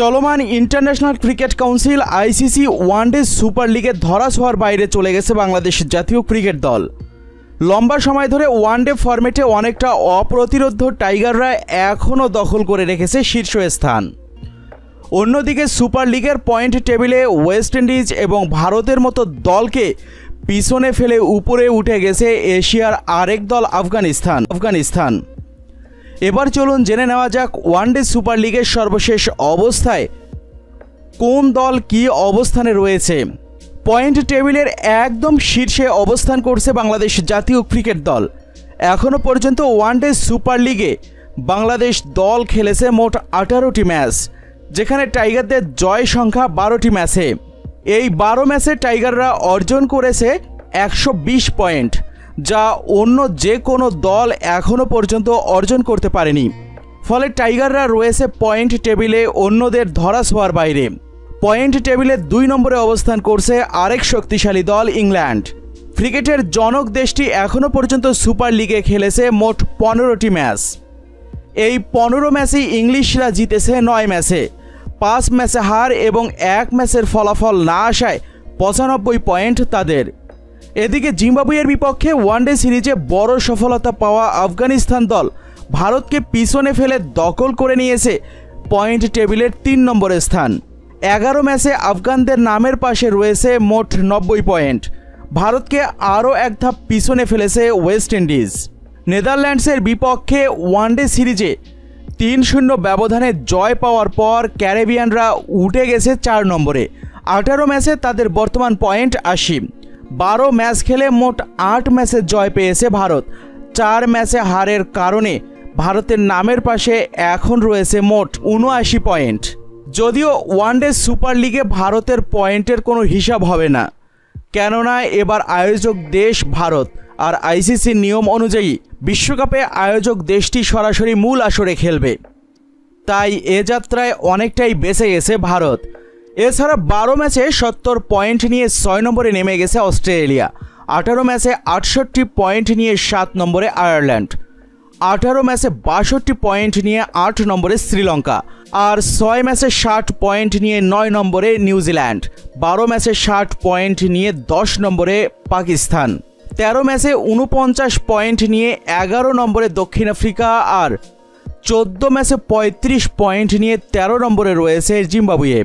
চলমান international cricket council ICC one day super লিগে ধরাছোঁয়ার বাইরে চলে গেছে বাংলাদেশ জাতীয় ক্রিকেট দল। লম্বা সময় ধরে ওয়ানডে ফরম্যাটে অনেকটা অপ্রতিরোধ টাইগাররা এখনও দখল করে রেখেছে শীর্ষস্থান। অন্যদিকে সুপার লিগের পয়েন্ট টেবিলে ওয়েস্ট ইন্ডিজ এবং ভারতের মতো দলকে পিছনে ফেলে উপরে উঠে গেছে এশিয়ার আরেক দল আফগানিস্তান। আফগানিস্তান। এবার চলুন জেনে নেওয়া যাক ওয়ানডে সুপার লিগের সর্বশেষ অবস্থায় কোন দল কী অবস্থানে রয়েছে। পয়েন্ট টেবিলের একদম শীর্ষে অবস্থান করছে বাংলাদেশ জাতীয় ক্রিকেট দল। এখনও পর্যন্ত ওয়ানডে সুপার লিগে বাংলাদেশ দল খেলেছে মোট আঠারোটি ম্যাচ, যেখানে টাইগারদের জয় সংখ্যা বারোটি ম্যাচে। এই বারো ম্যাচে টাইগাররা অর্জন করেছে একশো বিশ পয়েন্ট। যা অন্য যে কোনো দল এখনও পর্যন্ত অর্জন করতে পারেনি। ফলে টাইগাররা রয়েছে পয়েন্ট টেবিলে অন্যদের ধরা ধরাছোঁয়ার বাইরে। পয়েন্ট টেবিলে দুই নম্বরে অবস্থান করছে আরেক শক্তিশালী দল ইংল্যান্ড। ক্রিকেটের জনক দেশটি এখনও পর্যন্ত সুপার লিগে খেলেছে মোট পনেরোটি ম্যাচ। এই পনেরো ম্যাচে ইংলিশরা জিতেছে নয় ম্যাচে। পাঁচ ম্যাচে হার এবং এক ম্যাচের ফলাফল না আসায় পঁচানব্বই পয়েন্ট তাদের। এদিকে জিম্বাবুয়ের বিপক্ষে ওয়ানডে সিরিজে বড় সফলতা পাওয়া আফগানিস্তান দল ভারতকে পিছনে ফেলে দখল করে নিয়েছে পয়েন্ট টেবিলের তিন নম্বরে স্থান। এগারো ম্যাচে আফগানদের নামের পাশে রয়েছে মোট নব্বই পয়েন্ট। ভারতকে আরও এক ধাপ পিছনে ফেলেছে ওয়েস্ট ইন্ডিজ। নেদারল্যান্ডসের বিপক্ষে ওয়ানডে সিরিজে তিন শূন্য ব্যবধানে জয় পাওয়ার পর ক্যারেবিয়ানরা উঠে গেছে চার নম্বরে। আঠারো ম্যাচে তাদের বর্তমান পয়েন্ট আশি। বারো ম্যাচ খেলে মোট আট ম্যাচে জয় পেয়েছে ভারত। চার ম্যাচে হারের কারণে ভারতের নামের পাশে এখন রয়েছে মোট উনআশি পয়েন্ট। যদিও ওয়ানডে সুপার লিগে ভারতের পয়েন্টের কোনো হিসাব হবে না। কেননা এবার আয়োজক দেশ ভারত আর আইসিসির নিয়ম অনুযায়ী বিশ্বকাপে আয়োজক দেশটি সরাসরি মূল আসরে খেলবে। তাই এ যাত্রায় অনেকটাই বেঁচে গেছে ভারত। এছাড়া বারো ম্যাচে সত্তর পয়েন্ট নিয়ে ছয় নম্বরে নেমে গেছে অস্ট্রেলিয়া। আঠারো ম্যাচে আটষট্টি পয়েন্ট নিয়ে সাত নম্বরে আয়ারল্যান্ড। আঠারো ম্যাচে বাষট্টি পয়েন্ট নিয়ে আট নম্বরে শ্রীলঙ্কা। আর ছয় ম্যাচে ষাট পয়েন্ট নিয়ে নয় নম্বরে নিউজিল্যান্ড। বারো ম্যাচে ষাট পয়েন্ট নিয়ে দশ নম্বরে পাকিস্তান। তেরো ম্যাচে উনপঞ্চাশ পয়েন্ট নিয়ে এগারো নম্বরে দক্ষিণ আফ্রিকা। আর চোদ্দ ম্যাচে পঁয়ত্রিশ পয়েন্ট নিয়ে তেরো নম্বরে রয়েছে জিম্বাবুয়ে।